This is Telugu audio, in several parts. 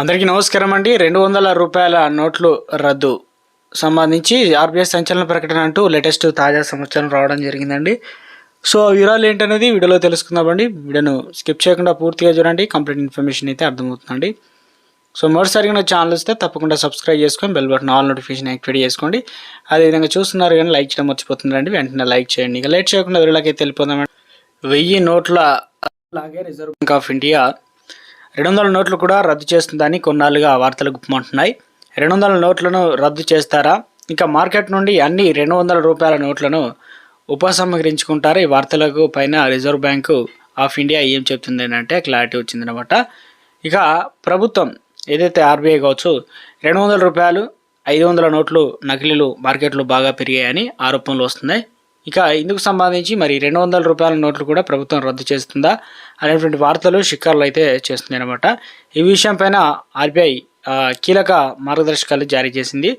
అందరికీ నమస్కారం అండి. రెండు వందల రూపాయల నోట్లు రద్దు సంబంధించి ఆర్బీఐ సంచలన ప్రకటన అంటూ లేటెస్ట్ తాజా సమాచారం రావడం జరిగిందండి. సో వివరాలు ఏంటనేది వీడియోలో తెలుసుకుందామండి వీడియోను స్కిప్ చేయకుండా పూర్తిగా చూడండి. కంప్లీట్ ఇన్ఫర్మేషన్ అయితే అర్థమవుతుందండి. సో మొదటిసారిగా నా ఛానల్ వస్తే తప్పకుండా సబ్స్క్రైబ్ చేసుకొని bell button all notification activate చేసుకోండి. అదేవిధంగా చూస్తున్నారు కానీ లైక్ చేయడం మర్చిపోతుందండి వెంటనే లైక్ చేయండి. ఇక లేట్ చేయకుండా వీళ్ళకి వెళ్ళిపోదామండి. వెయ్యి నోట్ల అలాగే రిజర్వ్ బ్యాంక్ ఆఫ్ ఇండియా రెండు వందల నోట్లు కూడా రద్దు చేస్తుందని కొన్నాళ్ళుగా వార్తలు గుప్పమంటున్నాయి. రెండు వందల నోట్లను రద్దు చేస్తారా? ఇంకా మార్కెట్ నుండి అన్ని రెండు వందల రూపాయల నోట్లను ఉపసంహరించుకుంటారు? ఈ వార్తలకు పైన రిజర్వ్ బ్యాంకు ఆఫ్ ఇండియా ఏం చెప్తుంది అంటే క్లారిటీ వచ్చిందనమాట ఇక ప్రభుత్వం ఏదైతే ఆర్బీఐ కావచ్చు రెండు వందల రూపాయలు ఐదు వందల నోట్లు నకిలీలు మార్కెట్లో బాగా పెరిగాయని ఆరోపణలు వస్తున్నాయి. ఇక ఇందుకు సంబంధించి మరి రెండు వందల రూపాయల నోట్లు కూడా ప్రభుత్వం రద్దు చేస్తుందా అనేటువంటి వార్తలు షికార్లు అయితే చేస్తున్నాయి అనమాట ఈ విషయం పైన ఆర్బీఐ కీలక మార్గదర్శకాలు జారీ చేసింది.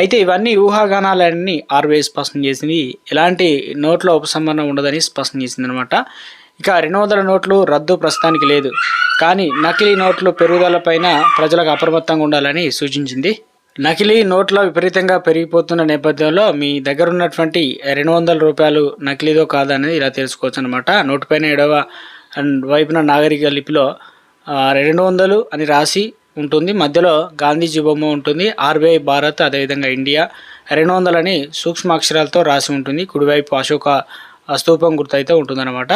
అయితే ఇవన్నీ ఊహాగానాలన్నీ ఆర్బీఐ స్పష్టం చేసింది. ఎలాంటి నోట్ల ఉపసంహరణ ఉండదని స్పష్టం చేసింది అనమాట ఇక రెండు వందల నోట్లు రద్దు ప్రస్తుతానికి లేదు. కానీ నకిలీ నోట్లు పెరుగుదల పైన ప్రజలకు అప్రమత్తంగా ఉండాలని సూచించింది. నకిలీ నోట్ల విపరీతంగా పెరిగిపోతున్న నేపథ్యంలో మీ దగ్గర ఉన్నటువంటి రెండు వందల రూపాయలు నకిలీదో కాదనేది ఇలా తెలుసుకోవచ్చు అనమాట నోటు పైన ఎడవ అండ్ వైపున నాగరిక లిపిలో రెండు వందలు అని రాసి ఉంటుంది. మధ్యలో గాంధీజీ బొమ్మ ఉంటుంది. ఆర్బీఐ భారత్ అదేవిధంగా ఇండియా రెండు వందలని సూక్ష్మ అక్షరాలతో రాసి ఉంటుంది. కుడివైపు అశోక స్తూపం గుర్తు అయితే ఉంటుందన్నమాట.